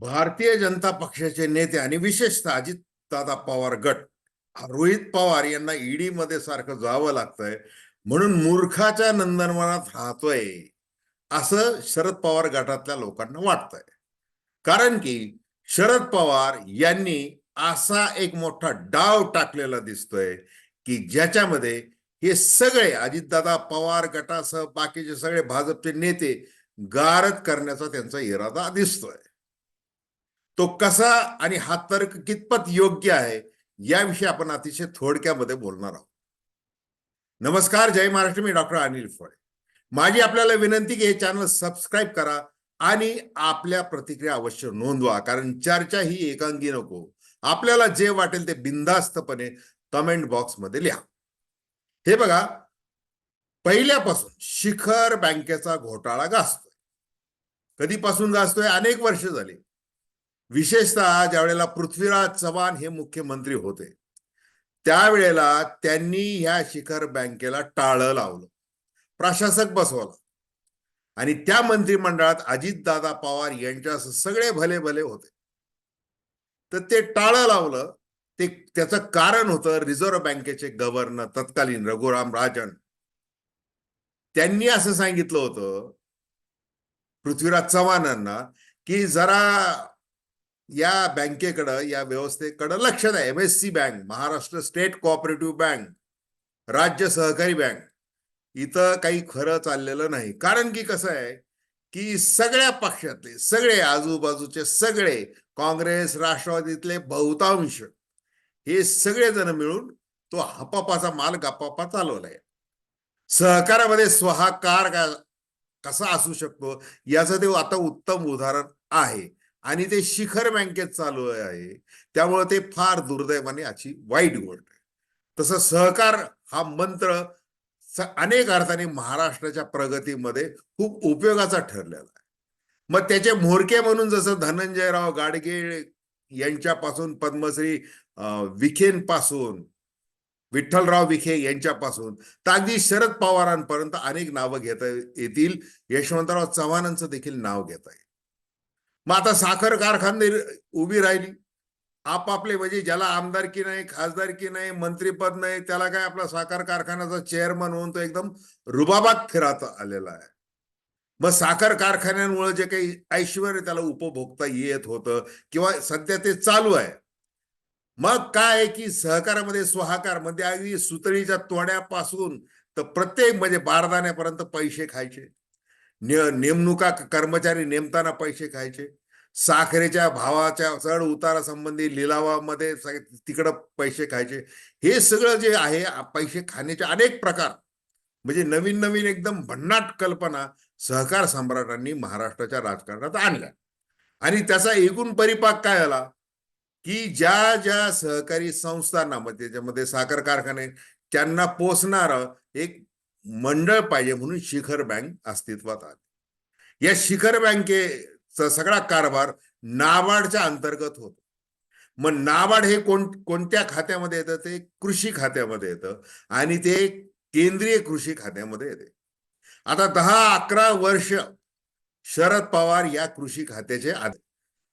भारतीय जनता पक्षाचे नेते आणि विशेषतः अजित दादा पवार गट रोहित पवार यांना ईडी मध्ये सारखं जावं लागतंय म्हणून मूर्खाच्या नंदनवनात राहतोय असं शरद पवार गटातल्या लोकांना वाटतंय. कारण की शरद पवार यांनी असा एक मोठा डाव टाकलेला दिसतोय की ज्याच्यामध्ये हे सगळे अजितदादा पवार गटासह बाकीचे सगळे भाजपचे नेते गारद करण्याचा त्यांचा इरादा दिसतोय. तो कसा आणि हा तर्क कितपत योग्य आहे याविषयी आपण अतिशय थोडक्यामध्ये बोलणार आहोत. नमस्कार जय महाराष्ट्र. मी डॉक्टर अनिल फळे. माझी आपल्याला विनंती की हे चॅनल सबस्क्राईब करा आणि आपल्या प्रतिक्रिया अवश्य नोंदवा कारण चर्चा ही एकांगी नको. आपल्याला जे वाटेल ते बिनधास्तपणे कमेंट बॉक्समध्ये लिहा. हे बघा पहिल्यापासून शिखर बँकेचा घोटाळा गाजतोय. कधीपासून गाजतोय? अनेक वर्ष झाली. विशेषतः ज्यावेळेला पृथ्वीराज चव्हाण हे मुख्यमंत्री होते त्यावेळेला त्यांनी ह्या शिखर बँकेला टाळं लावलं. प्रशासक बसवला. आणि त्या मंत्रिमंडळात अजितदादा पवार यांच्या सगळे भले भले होते. तर ते टाळं लावलं. ते त्याचं कारण होतं रिझर्व्ह बँकेचे गव्हर्नर तत्कालीन रघुराम राजन. त्यांनी असं सांगितलं होतं पृथ्वीराज चव्हाणांना की जरा या बँकेकडं या व्यवस्थेकडं लक्ष द्या. M S C bank Maharashtra state cooperative bank राज्य सहकारी बँक इथं काही खरं चाललेलं नाही. कारण की कसं आहे की सगळ्या पक्षातले सगळे आजूबाजूचे सगळे काँग्रेस राष्ट्रवादीतले बहुतांश हे सगळे जण मिळून तो हपापाचा माल गप्पापा चालवलाय. सहकारामध्ये स्वहाकार का कसा असू शकतो? याचं ते आता उत्तम उदाहरण आहे. आणि ते शिखर बँकेत चालू आहे. त्यामुळे ते फार दुर्दैवाने अशी वाईट गोष्ट आहे. तसं सहकार हा मंत्र अनेक अर्थाने महाराष्ट्राच्या प्रगतीमध्ये खूप उपयोगाचा ठरलेला आहे. मग त्याचे म्होरके म्हणून जसं धनंजयराव गाडगे यांच्यापासून पद्मश्री विखेंपासून विठ्ठलराव विखे यांच्यापासून तर अगदी शरद पवारांपर्यंत अनेक नावं घेता येतील. यशवंतराव चव्हाणांचं देखील नाव घेता येईल. मग आता साखर कारखाने उभी राहिली. आपापले म्हणजे ज्याला आमदारकी नाही खासदारकी नाही मंत्रीपद नाही त्याला काय आपला साखर कारखान्याचा चेअरमन होऊन तो एकदम रुबाबात फिरात आलेला आहे. मग साखर कारखान्यांमुळे जे काही ऐश्वर त्याला उपभोगता येत होतं किंवा सध्या ते चालू आहे. मग काय आहे की सहकारामध्ये स्वहाकारमध्ये म्हणजे अगदी सुतळीच्या तोड्यापासून तर प्रत्येक म्हणजे बारदाण्यापर्यंत पैसे खायचे. नेमणुका कर्मचारी नेमताना पैसे खायचे. साखरेच्या भावाच्या चढ उतारासंबंधी लिलावामध्ये तिकडं पैसे खायचे. हे सगळं जे आहे पैसे खाण्याचे अनेक प्रकार. म्हणजे नवीन नवीन एकदम भन्नाट कल्पना सहकार सम्राटांनी महाराष्ट्राच्या राजकारणात आणल्या. आणि त्याचा एकूण परिपाक काय आला? की ज्या ज्या सहकारी संस्थांना म्हणजे त्याच्यामध्ये साखर कारखाने त्यांना पोचणारं एक मंडळ पाहिजे म्हणून शिखर बँक अस्तित्वात आली. या शिखर बँके सगळा कारभार नाबार्डच्या अंतर्गत होतो. मग नाबार्ड हे कोण कोणत्या खात्यामध्ये येतं? ते कृषी खात्यामध्ये येतं आणि ते केंद्रीय कृषी खात्यामध्ये येते. आता दहा अकरा वर्ष शरद पवार या कृषी खात्याचे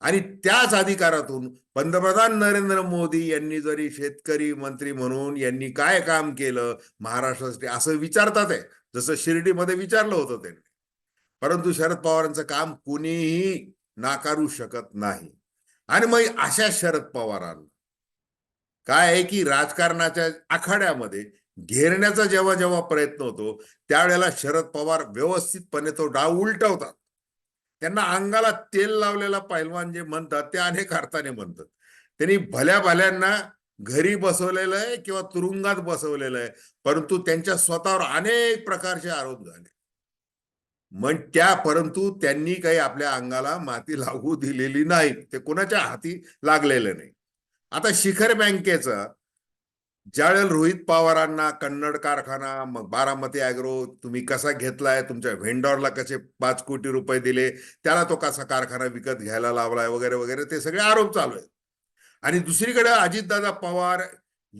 आणि त्याच अधिकारातून पंतप्रधान नरेंद्र मोदी यांनी जरी शेतकरी मंत्री म्हणून यांनी काय काम केलं महाराष्ट्रासाठी असं विचारतात आहे. जसं शिर्डीमध्ये विचारलं होतं त्यांनी. परंतु शरद पवारांचं काम कुणीही नाकारू शकत नाही. आणि मग अशा शरद पवारांना काय आहे की राजकारणाच्या आखाड्यामध्ये घेरण्याचा जेव्हा जेव्हा प्रयत्न होतो त्यावेळेला शरद पवार व्यवस्थितपणे तो डाव उलटवतात. त्यांना अंगाला तेल लावलेला पैलवान जे म्हणतात ते अनेक अर्थाने म्हणतात. त्यांनी भल्या भल्यांना घरी बसवलेलं आहे किंवा तुरुंगात बसवलेलं आहे परंतु त्यांच्या स्वतःवर अनेक प्रकारचे आरोप झाले. मग त्या परंतु त्यांनी काही आपल्या अंगाला माती लागू दिलेली नाही. ते कोणाच्या हाती लागलेलं नाही. आता शिखर बँकेचं ज्यावेळेला रोहित पवारांना कन्नड कारखाना मग बारामती अॅग्रो तुम्ही कसा घेतलाय? तुमच्या व्हेंडॉरला कसे पाच कोटी रुपये दिले? त्याला तो कसा कारखाना विकत घ्यायला लावलाय? वगैरे वगैरे ते सगळे आरोप चालू आहेत. आणि दुसरीकडे अजितदादा पवार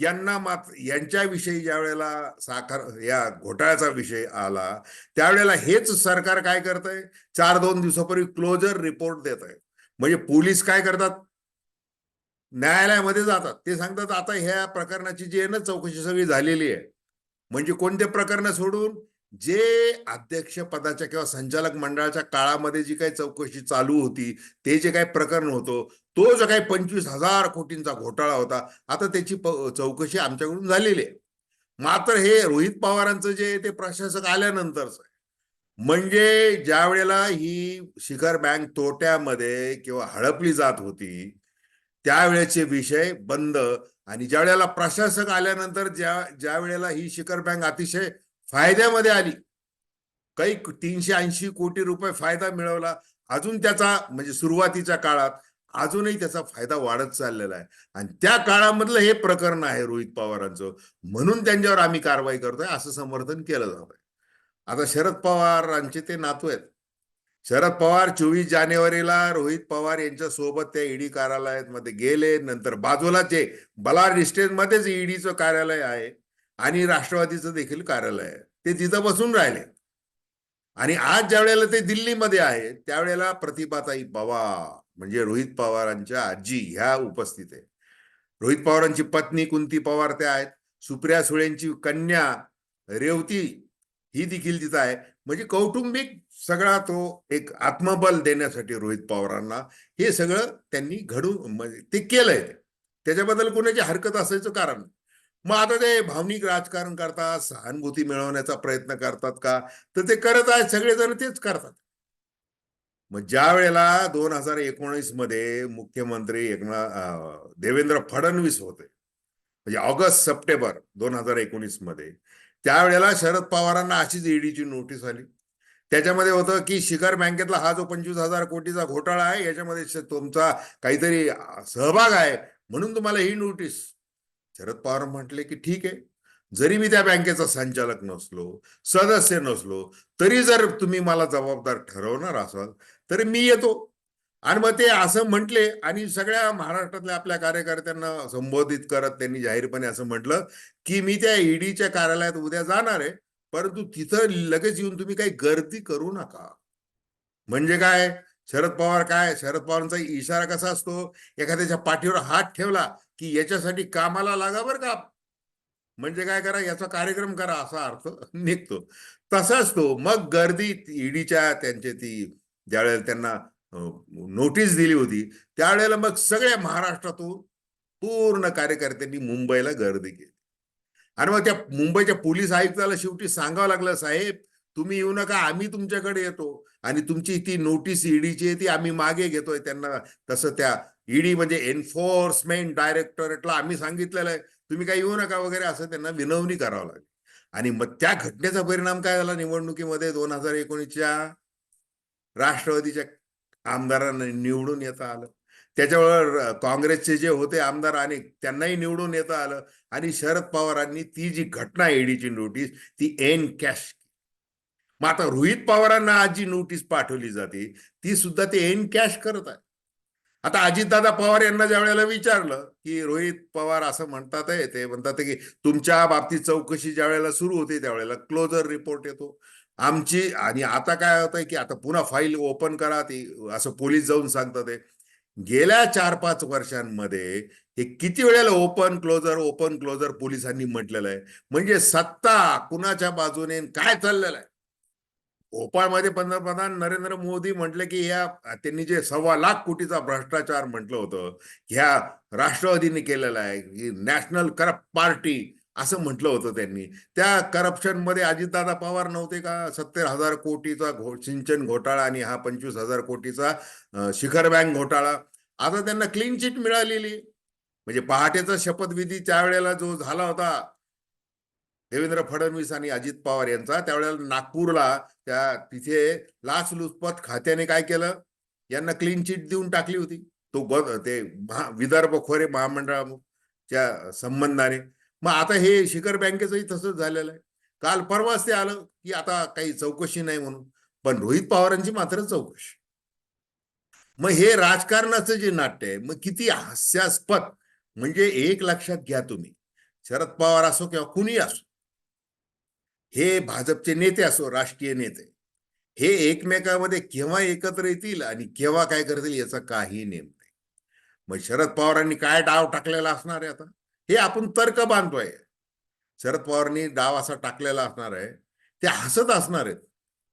यांना मात्र यांच्याविषयी ज्या वेळेला साखर या घोटाळ्याचा विषय आला त्यावेळेला हेच सरकार काय करत आहे चार दोन दिवसापूर्वी क्लोजर रिपोर्ट देत आहे म्हणजे पोलीस काय करतात? न्यायालयामध्ये जातात. ते सांगतात आता ह्या प्रकरणाची जी आहे ना चौकशी सगळी झालेली आहे. म्हणजे कोणते प्रकरण सोडून? जे अध्यक्ष पदाच्या किंवा संचालक मंडळाच्या काळामध्ये जी काही चौकशी चालू होती ते जे काही प्रकरण होतं तो जो काही पंचवीस हजार कोटींचा घोटाळा होता आता त्याची चौकशी आमच्याकडून झालेली आहे. मात्र हे रोहित पवारांचं जे ते प्रशासक आल्यानंतरच म्हणजे ज्या वेळेला ही शिखर बँक तोट्यामध्ये किंवा हडपली जात होती त्यावेळेचे विषय बंद आणि ज्या वेळेला प्रशासक आल्यानंतर ज्या ज्या वेळेला ही शिखर बँक अतिशय फायद्यामध्ये आली काही तीनशे ऐंशी कोटी रुपये फायदा मिळवला अजून त्याचा म्हणजे सुरुवातीच्या काळात अजूनही त्याचा फायदा वाढत चाललेला आहे. आणि त्या काळामधलं हे प्रकरण आहे रोहित पवारांचं. म्हणून त्यांच्यावर आम्ही कारवाई करतोय असं समर्थन केलं जात आता शरद पवारांचे ते नातू आहेत. शरद पवार चोवीस जानेवारीला रोहित पवार यांच्या सोबत त्या ईडी कार्यालयात मध्ये गेले. नंतर बाजूला जे बलार मध्येच ईडीचं कार्यालय आहे आणि राष्ट्रवादीचं देखील कार्यालय आहे. ते तिथं बसून राहिले. आणि आज ज्या वेळेला ते दिल्लीमध्ये आहे त्यावेळेला प्रतिभाताई पवार म्हणजे रोहित पवारांच्या आजी ह्या उपस्थित आहे रोहित पवारांची पत्नी कुंती पवार त्या आहेत. सुप्रिया सुळेंची कन्या रेवती ही देखील तिथं आहे. म्हणजे कौटुंबिक सगळा तो एक आत्मबल देण्यासाठी रोहित पवारांना हे सगळं त्यांनी घडून म्हणजे ते केलंय. ते त्याच्याबद्दल कोणाची हरकत असायचं कारण मग आता ते भावनिक राजकारण करतात सहानुभूती मिळवण्याचा प्रयत्न करतात का? तर ते करत आहेत सगळेजण तेच करतात. मग ज्या वेळेला दोन हजार एकोणीसमध्ये मुख्यमंत्री एकनाथ देवेंद्र फडणवीस होते म्हणजे ऑगस्ट सप्टेंबर दोन हजार एकोणीसमध्ये त्यावेळेला शरद पवारांना अशीच ईडीची नोटीस आली. त्याच्यामध्ये होतं की शिखर बँकेतला हा जो पंचवीस हजार कोटीचा घोटाळा आहे याच्यामध्ये तुमचा काहीतरी सहभाग आहे म्हणून तुम्हाला ही नोटीस. शरद पवार म्हटले की ठीक आहे जरी मी त्या बँकेचा संचालक नसलो सदस्य नसलो तरी जर तुम्ही मला जबाबदार ठरवणार असाल तर मी येतो. आणि मग ते असं म्हटले आणि सगळ्या महाराष्ट्रातल्या आपल्या कार्यकर्त्यांना संबोधित करत त्यांनी जाहीरपणे असं म्हटलं की मी त्या ईडीच्या कार्यालयात उद्या जाणार आहे परंतु तिथं लगेच येऊन तुम्ही काही गर्दी करू नका. म्हणजे काय? शरद पवार काय? शरद पवारांचा इशारा कसा असतो? एखाद्याच्या पाठीवर हात ठेवला की याच्यासाठी कामाला लागा बरं का. म्हणजे काय करा? याचा कार्यक्रम करा असा अर्थ निघतो. तसाच तो. मग गर्दी ईडीच्या त्यांचे ती ज्यावेळेला त्यांना नोटीस दिली होती त्यावेळेला मग सगळ्या महाराष्ट्रातून पूर्ण कार्यकर्त्यांनी मुंबईला गर्दी केली. आणि मग त्या मुंबईच्या पोलीस आयुक्ताला शेवटी सांगावं लागलं साहेब तुम्ही येऊ नका आम्ही तुमच्याकडे येतो. आणि तुमची ती नोटीस ईडीची आहे ती आम्ही मागे घेतोय. त्यांना तसं त्या ईडी म्हणजे एन्फोर्समेंट डायरेक्टोरेटला आम्ही सांगितलेलं आहे. तुम्ही काय येऊ नका वगैरे असं त्यांना विनवणी करावं लागली. आणि मग त्या घटनेचा परिणाम काय झाला? निवडणुकीमध्ये दोन हजार एकोणीसच्या राष्ट्रवादीच्या आमदारांना निवडून येता आलं. त्याच्यावर काँग्रेसचे जे होते आमदार आणि त्यांनाही निवडून येता आलं. आणि शरद पवारांनी ती जी घटना ईडीची नोटीस ती एन कॅश. मग आता रोहित पवारांना आज जी नोटीस पाठवली जाते ती सुद्धा ते एन कॅश करत आहे आता अजितदादा पवार यांना ज्या वेळेला विचारलं की रोहित पवार असं म्हणतात ते म्हणतात की तुमच्या बाबतीत चौकशी ज्या वेळेला सुरू होते त्यावेळेला क्लोजर रिपोर्ट येतो. आमची आणि आता काय होतंय की आता पुन्हा फाईल ओपन करा ती असं पोलीस जाऊन सांगतात गेल्या चार पाच वर्षांमध्ये हे किती वेळेला ओपन क्लोजर ओपन क्लोजर पोलिसांनी म्हटलेलं आहे? म्हणजे सत्ता कुणाच्या बाजूने काय चाललेलं आहे? भोपाळमध्ये पंतप्रधान नरेंद्र मोदी म्हटले की या त्यांनी जे सव्वा लाख कोटीचा भ्रष्टाचार म्हटलं होतं ह्या राष्ट्रवादीने केलेला आहे की नॅशनल करप्ट पार्टी असं म्हटलं होतं त्यांनी. त्या करप्शनमध्ये अजितदादा पवार नव्हते का? सत्तर हजार कोटीचा घो सिंचन घोटाळा आणि हा पंचवीस हजार कोटीचा शिखर बँक घोटाळा. आता त्यांना क्लीन चिट मिळालेली. म्हणजे पहाटेचा शपथविधी त्यावेळेला जो झाला होता देवेंद्र फडणवीस आणि अजित पवार यांचा त्यावेळेला नागपूरला त्या तिथे लाचलुचपत खात्याने काय केलं? यांना क्लीन चिट देऊन टाकली होती. तो ते महा विदर्भ खोरे महामंडळाच्या संबंधाने. मग आता हे शिखर बँकेचंही तसंच झालेलं आहे. काल परवाच ते आलं की आता काही चौकशी नाही म्हणून पण रोहित पवारांची मात्र चौकशी. मग हे राजकारणाचं जे नाट्य आहे मग किती हास्यास्पद म्हणजे एक लक्षात घ्या तुम्ही. शरद पवार असो किंवा कुणी असो हे भाजपचे नेते असो राष्ट्रीय नेते हे एकमेकामध्ये केव्हा एकत्र येतील आणि केव्हा काय करतील याचा काही नेम नाही. मग शरद पवारांनी काय डाव टाकलेला असणार आहे आता? हे आपण तर्क बांधतोय. शरद पवारांनी डाव असा टाकलेला असणार आहे. ते हसत असणार आहेत.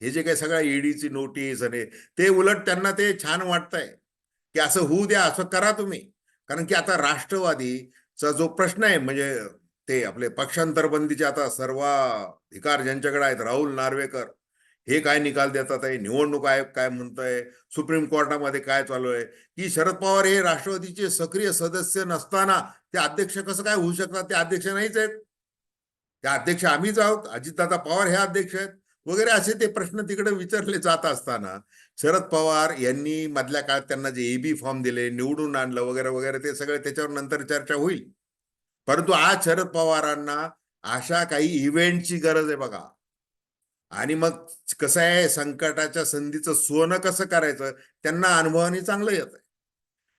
हे जे काही सगळ्या ईडीची नोटीस आणि ते उलट त्यांना ते छान वाटतंय. की असं होऊ द्या असं करा तुम्ही. कारण की आता राष्ट्रवादीचा जो प्रश्न आहे म्हणजे ते आपले पक्षांतरबंदीचे आता सर्व अधिकार ज्यांच्याकडे आहेत राहुल नार्वेकर हे काय निकाल देतात आहे? निवडणूक आयोग काय म्हणतंय? सुप्रीम कोर्टामध्ये काय चालू आहे? की शरद पवार हे राष्ट्रवादीचे सक्रिय सदस्य नसताना ते अध्यक्ष कसं काय होऊ शकतात? ते अध्यक्ष नाहीच आहेत. ते अध्यक्ष आम्हीच आहोत. अजितदादा पवार हे अध्यक्ष आहेत. वगैरे असे ते प्रश्न तिकडे विचारले जात असताना शरद पवार यांनी मधल्या काळात त्यांना जे एबी फॉर्म दिले निवडून आणलं वगैरे वगैरे ते सगळे त्याच्यावर नंतर चर्चा होईल. परंतु आज शरद पवारांना अशा काही इव्हेंटची गरज आहे बघा. आणि मग कसं आहे संकटाच्या संधीचं सोनं कसं करायचं त्यांना अनुभवाने चांगलं येत आहे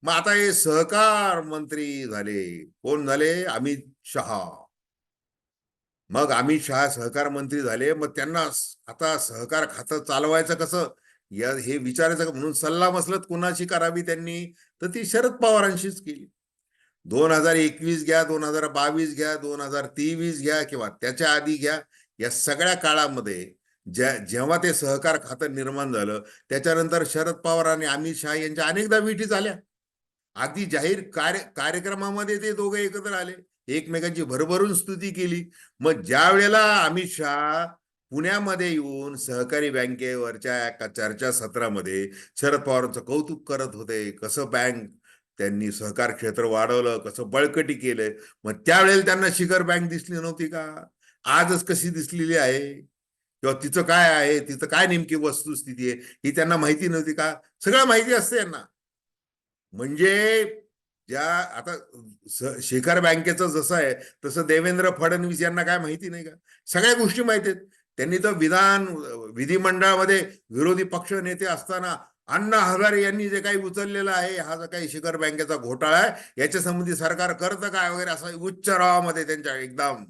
मग आता हे सहकार मंत्री झाले. कोण झाले? अमित शहा. मग अमित शहा सहकार मंत्री झाले. मग त्यांना आता सहकार खातं चालवायचं कसं? या हे विचारायचं म्हणून सल्ला मसलत कुणाशी करावी त्यांनी? तर ती शरद पवारांशीच केली. दोन हजार एकवीस घ्या दोन हजार बावीस घ्या दोन हजार तेवीस घ्या किंवा त्याच्या आधी घ्या. या सगळ्या काळामध्ये ज्या जेव्हा ते सहकार खातं निर्माण झालं त्याच्यानंतर शरद पवार आणि अमित शहा यांच्या अनेकदा भेटी झाल्या. अगदी जाहीर कार्य कार्यक्रमामध्ये ते दोघे एकत्र आले. एकमेकांची भरभरून स्तुती केली. मग ज्या वेळेला अमित शहा पुण्यामध्ये येऊन सहकारी बँकेवरच्या एका चर्चा सत्रामध्ये शरद पवारांचं कौतुक करत होते कसं बँक त्यांनी सहकार क्षेत्र वाढवलं कसं बळकटी केलंय मग त्यावेळेला त्यांना शिखर बँक दिसली नव्हती का? आजच कशी दिसलेली आहे? किंवा तिचं काय आहे तिचं काय नेमकी वस्तुस्थिती आहे ही त्यांना माहिती नव्हती का? सगळं माहिती असते यांना. म्हणजे ज्या आता शेखर बँकेचं जसं आहे तसं देवेंद्र फडणवीस यांना काय माहिती नाही का? सगळ्या गोष्टी माहिती आहेत. त्यांनी तर विधान विधिमंडळामध्ये विरोधी पक्ष नेते असताना अण्णा हजारे यांनी जे काही उचललेलं आहे हा जो काही शिखर बँकेचा घोटाळा आहे याच्या संबंधी सरकार करतं काय वगैरे असं उच्च रावामध्ये त्यांच्या एकदम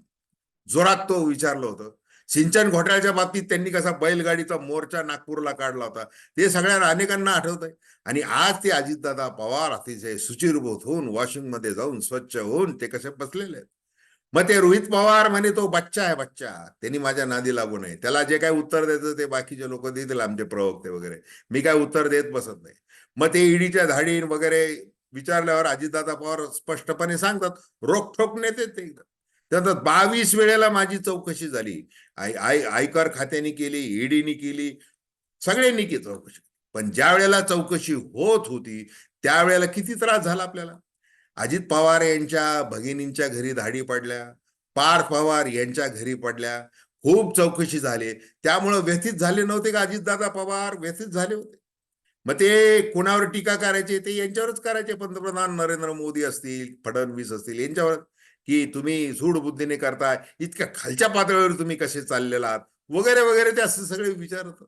जोरात तो विचारलं होतं. सिंचन घोटाळ्याच्या बाबतीत त्यांनी कसा बैलगाडीचा मोर्चा नागपूरला काढला होता ते सगळ्या अनेकांना आठवत आहे आणि आज ते अजितदादा पवार अतिशय सुचिरभूत होऊन वॉशिंगमध्ये जाऊन स्वच्छ होऊन ते कसे बसलेले आहेत. मग ते रोहित पवार म्हणे तो बच्चा आहे बच्चा. त्यांनी माझ्या नादी लागू नये. त्याला जे काय उत्तर द्यायचं ते बाकीचे लोक देतील आमचे प्रवक्ते वगैरे. मी काय उत्तर देत बसत नाही. मग ते ईडीच्या धाडीन वगैरे विचारल्यावर अजितदादा पवार स्पष्टपणे सांगतात रोखोक नेते ते एकदम त्यात बावीस वेळेला माझी चौकशी झाली. आय आय आयकर खात्याने केली ईडीनी केली सगळ्यांनी केली चौकशी. पण ज्या वेळेला चौकशी होत होती त्यावेळेला किती त्रास झाला आपल्याला? अजित पवार यांच्या भगिनींच्या घरी धाडी पडल्या पार्थ पवार यांच्या घरी पडल्या खूप चौकशी झाली. त्यामुळं व्यथित झाले नव्हते का अजितदादा पवार? व्यथित झाले होते. मग ते कुणावर टीका करायचे? ते यांच्यावरच करायचे. पंतप्रधान नरेंद्र मोदी असतील फडणवीस असतील यांच्यावर की तुम्ही झूड बुद्धीने करताय इतक्या खालच्या पातळीवर तुम्ही कसे चाललेला आहात? वगैरे वगैरे ते असं सगळे विचारत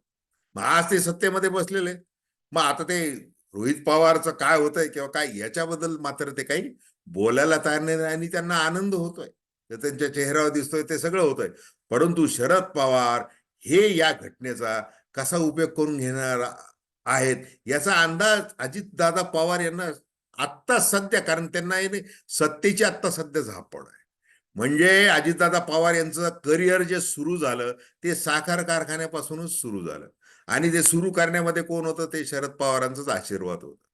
मग आज ते सत्तेमध्ये बसलेले. मग आता ते रोहित पवारचं काय होतंय किंवा काय याच्याबद्दल मात्र ते काही बोलायला तयार नाही आणि त्यांना आनंद होतोय. ते त्यांच्या चेहऱ्यावर दिसतोय ते सगळं होतंय. परंतु शरद पवार हे या घटनेचा कसा उपयोग करून घेणार आहेत याचा अंदाज अजितदादा पवार यांना आत्ता सध्या कारण त्यांना सत्तेची आत्ता सध्या झापड आहे. म्हणजे अजितदादा पवार यांचं करिअर जे सुरू झालं ते साखर कारखान्यापासूनच सुरू झालं. आणि ते सुरू करण्यामध्ये कोण होतं? ते शरद पवारांचाच आशीर्वाद होता.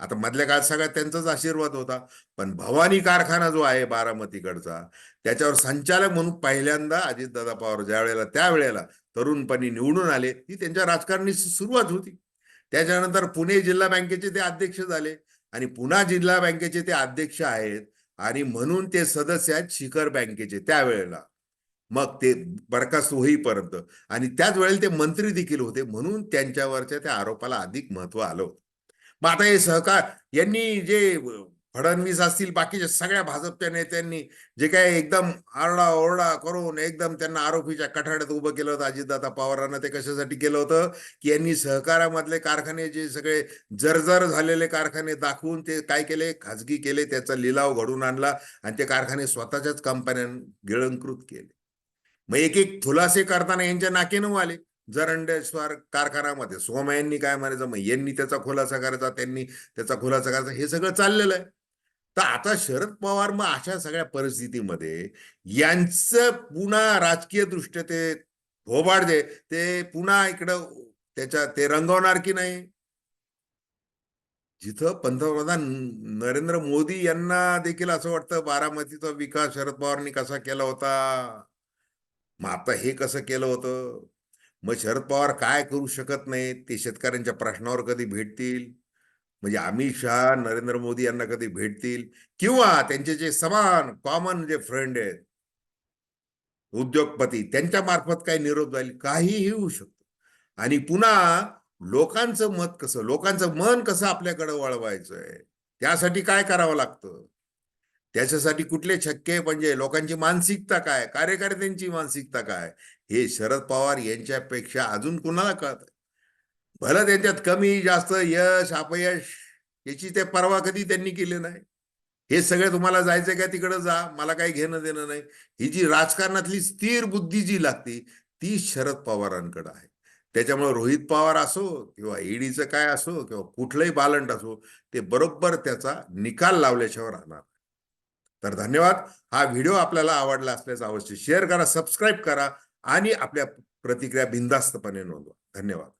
आता मधल्या काळात सगळ्यात त्यांचाच आशीर्वाद होता. पण भवानी कारखाना जो आहे बारामतीकडचा त्याच्यावर संचालक म्हणून पहिल्यांदा अजितदादा पवार ज्या वेळेला त्यावेळेला तरुणपणी निवडून आले ही त्यांच्या राजकारणी सुरुवात होती. त्याच्यानंतर पुणे जिल्हा बँकेचे ते अध्यक्ष झाले. आणि पुन्हा जिल्हा बँकेचे ते अध्यक्ष आहेत आणि म्हणून ते सदस्य आहेत शिखर बँकेचे त्यावेळेला. मग ते बरखास्त होईपर्यंत. आणि त्याच वेळेला ते मंत्री देखील होते म्हणून त्यांच्यावरच्या त्या आरोपाला अधिक महत्त्व आलं होतं. मग आता हे सहकार यांनी जे फडणवीस असतील बाकीच्या सगळ्या भाजपच्या नेत्यांनी जे काय एकदम आरडा ओरडा करून एकदम त्यांना आरोपीच्या कठाड्यात उभं केलं होतं अजितदादा पवारांना ते कशासाठी केलं होतं की यांनी सहकारामधले कारखाने जे सगळे जर्जर झालेले कारखाने दाखवून ते काय केले खाजगी केले त्याचा लिलाव घडून आणला आणि ते कारखाने स्वतःच्याच कंपन्यां गिळंकृत केले. मग एक एक खुलासे करताना यांच्या नाकेनं आले जरंडेश्वर कारखान्यामध्ये सोमा काय म्हणायचं मग यांनी त्याचा खुलासा करायचा त्यांनी त्याचा खुलासा करायचा हे सगळं चाललेलं आहे. तर आता शरद पवार मग अशा सगळ्या परिस्थितीमध्ये यांचं पुन्हा राजकीय दृष्ट्या ते घोबाड दे ते पुन्हा इकडं त्याच्या ते रंगवणार की नाही? जिथं पंतप्रधान नरेंद्र मोदी यांना देखील असं वाटतं बारामतीचा विकास शरद पवारांनी कसा केला होता? मग आता हे कसं केलं होतं? मग शरद पवार काय करू शकत नाहीत? ते शेतकऱ्यांच्या प्रश्नावर कधी भेटतील? म्हणजे अमित शहा नरेंद्र मोदी यांना कधी भेटतील? किंवा त्यांचे जे समान कॉमन जे फ्रेंड आहेत उद्योगपती त्यांच्या मार्फत काही निरोप जाईल? काहीही होऊ शकतं. आणि पुन्हा लोकांचं मत कसं लोकांचं मन कसं आपल्याकडे वळवायचंय? त्यासाठी काय करावं लागतं? त्याच्यासाठी कुठले छक्के? म्हणजे लोकांची मानसिकता काय? कार्यकर्त्यांची मानसिकता काय? हे शरद पवार यांच्यापेक्षा अजून कुणाला कळत भलं त्यांच्यात कमी जास्त यश अपयश याची ते परवा कधी त्यांनी केली नाही. हे सगळे तुम्हाला जायचंय का तिकडे जा मला काही घेणं देणं नाही. ही जी राजकारणातली स्थिर बुद्धी जी लागते ती शरद पवारांकडे आहे. त्याच्यामुळे रोहित पवार असो किंवा ईडीचं काय असो किंवा कुठलंही बालंट असो ते बरोबर त्याचा निकाल लावल्याशिवाय राहणार तर धन्यवाद. हा व्हिडिओ आपल्याला आवडला असल्याचं अवश्य शेअर करा सबस्क्राईब करा आणि आपल्या प्रतिक्रिया बिंदास्तपणे नोंदवा. धन्यवाद.